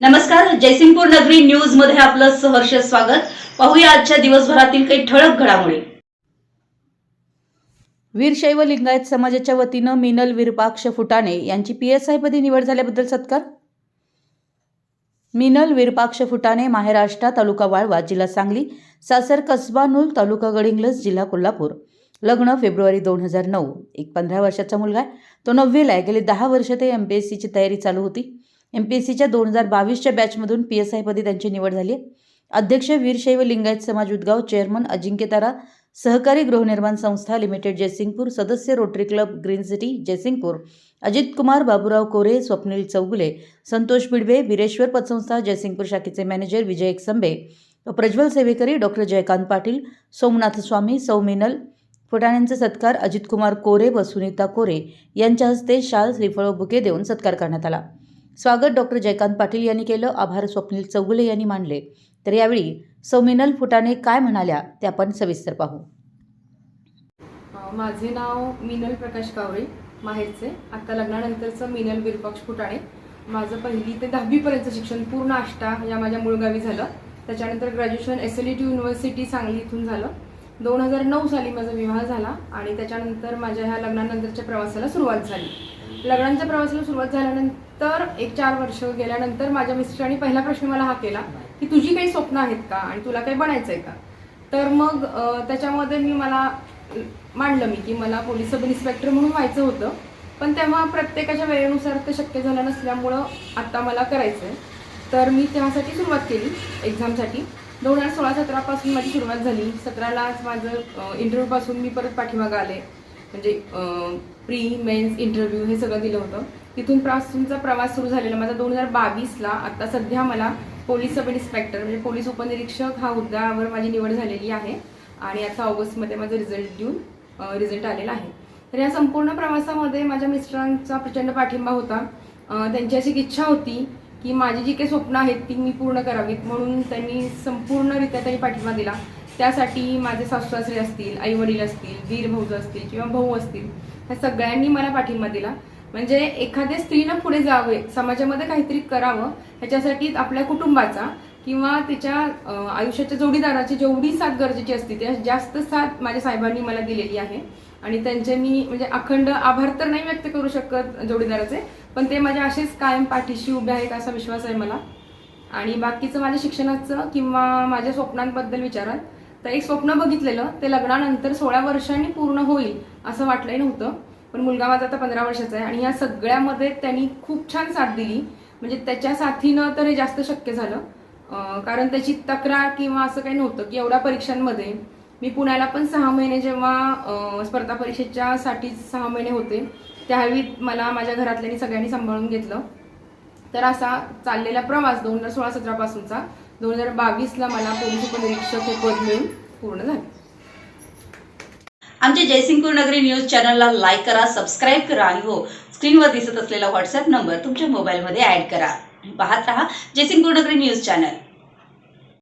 नमस्कार जयसिंगपूर नगरी न्यूजमध्ये आपलं सहर्ष स्वागत. पाहूया आजच्या दिवसभरातील काही ठळक घडामोडी. वीरशैव लिंगायत समाजाच्या वतीनं मिनल विरपाक्ष फुटाणे यांची पीएसआय पदी निवड झाल्याबद्दल सत्कार? मिनल विरपाक्ष फुटाणे महाराष्ट्र तालुका वाळवा जिल्हा सांगली सासर कसबा नूल तालुका गडिंग्लज जिल्हा कोल्हापूर. लग्न फेब्रुवारी दोन हजार नऊ एक पंधरा वर्षाचा मुलगा आहे. तो नववीला आहे. गेली दहा वर्ष ते एम पी एस सीची तयारी चालू होती. एम पी एस सीच्या दोन हजार बावीसच्या बॅचमधून पी एस आयपदी त्यांची निवड झाली आहे. अध्यक्ष वीरशैव लिंगायत समाज उदगाव चेअरमन अजिंक्यतारा सहकारी गृहनिर्माण संस्था लिमिटेड जयसिंगपूर सदस्य rotary club green city Jaysingpur Ajit Kumar Baburao Kore Swapnil Chougule Santosh Bidwe Bireshwar पतसंस्था जयसिंगपूर शाखेचे मॅनेजर विजय एकसंबे प्रज्वल सेवेकरी डॉक्टर जयकांत पाटील सोमनाथ स्वामी सौमिनल फुटाण्यांचे सत्कार अजितकुमार कोरे व सुनीता कोरे यांच्या हस्ते शाल श्रीफळ बुके देऊन सत्कार करण्यात आला. स्वागत डॉक्टर जयकांत पाटील यांनी केलं. आभार स्वप्नील चौगुले यांनी मानले. तर यावेळी सौमिनल फुटाणे काय म्हणाल्या ते आपण सविस्तर पाहू. माझे नाव मिनल प्रकाश कावळे माहेरचे. आत्ता लग्नानंतरचं मिनल विरपक्ष फुटाणे. माझं पहिली ते दहावीपर्यंतचं शिक्षण पूर्ण आष्टा या माझ्या मूळ गावी झालं. त्याच्यानंतर graduation S L T university Sangli इथून झालं. दोन हजार नऊ साली माझा विवाह झाला आणि त्याच्यानंतर माझ्या ह्या लग्नानंतरच्या प्रवासाला सुरुवात झाली. लग्नांच्या प्रवासाला सुरुवात झाल्यानंतर एक चार वर्ष गेल्यानंतर माझ्या मिस्टरांनी पहिला प्रश्न मला हा केला की तुझी काही स्वप्न आहेत का? आणि तुला काही बनायचं आहे का? तर मग त्याच्यामध्ये मी मला मांडलं मी की मला पोलीस सब इन्स्पेक्टर म्हणून व्हायचं होतं. पण तेव्हा प्रत्येकाच्या वेळेनुसार ते शक्य झालं नसल्यामुळं आता मला करायचं आहे तर मी त्यासाठी सुरुवात केली एक्झामसाठी. दोन हजार सोळा सतरापासून माझी सुरुवात झाली. सतराला माझं इंटरव्ह्यूपासून मी परत पाठीमागं आले. म्हणजे प्री मेन्स इंटरव्ह्यू हे सगळं दिलं होतं. तिथून पासूनचा प्रवास सुरू झालेला माझा दोन हजार बावीसला. आता सध्या मला पोलीस सब इन्स्पेक्टर म्हणजे पोलीस उपनिरीक्षक हा हुद्द्यावर माझी निवड झालेली आहे. आणि आता ऑगस्टमध्ये माझा रिझल्ट देऊन रिझल्ट आलेला आहे. तर या संपूर्ण प्रवासामध्ये माझ्या मिस्टरांचा प्रचंड पाठिंबा होता. त्यांची अशी एक इच्छा होती की माझी जी काही स्वप्न आहेत ती मी पूर्ण करावीत. म्हणून त्यांनी संपूर्णरित्या त्यांनी पाठिंबा दिला. त्यासाठी माझे सासू सासरे असतील आई वडील असतील वीर भाऊ असतील किंवा भाऊ असतील ह्या सगळ्यांनी मला पाठिंबा दिला. म्हणजे एखाद्या स्त्रीनं पुढे जावे समाजामध्ये काहीतरी करावं ह्याच्यासाठी आपल्या कुटुंबाचा किंवा तिच्या आयुष्याच्या जोडीदाराची जेवढी साथ गरजेची असते त्या जास्त साथ माझ्या साहेबांनी मला दिलेली आहे. आणि त्यांचे मी म्हणजे अखंड आभार तर नाही व्यक्त करू शकत जोडीदाराचे पण ते माझ्या असेच कायम पाठीशी उभे आहेत असा विश्वास आहे मला. आणि बाकीचं माझ्या शिक्षणाचं किंवा माझ्या स्वप्नांबद्दल विचाराल तर एक स्वप्न बघितलेलं ते लग्नानंतर सोळा वर्षांनी पूर्ण होईल असं वाटलंही नव्हतं. पण मुलगा माझा आता पंधरा वर्षाचा आहे आणि या सगळ्यामध्ये त्यांनी खूप छान साथ दिली. म्हणजे त्याच्या साथीनं तर हे जास्त शक्य झालं. कारण त्याची तक्रार किंवा असं काही नव्हतं की एवढ्या परीक्षांमध्ये. मी पुण्याला पण सहा महिने जेव्हा स्पर्धा परीक्षेच्या साठी सहा महिने होते त्यावेळी मला माझ्या घरातल्यांनी सगळ्यांनी सांभाळून घेतलं. तर असा चाललेला प्रवास दोन हजार सोळा सतरापासूनचा दोन हजार बावीसला मला पोलीस उपनिरीक्षक हे पद मिळून पूर्ण झाले. आमच्या जयसिंगपूर नगरी न्यूज चॅनलला लाईक करा सबस्क्राईब करा आणि हो स्क्रीनवर दिसत असलेला व्हॉट्सअप नंबर तुमच्या मोबाईलमध्ये ऍड करा. पाहत रहा जयसिंगपूर नगरी न्यूज चॅनल.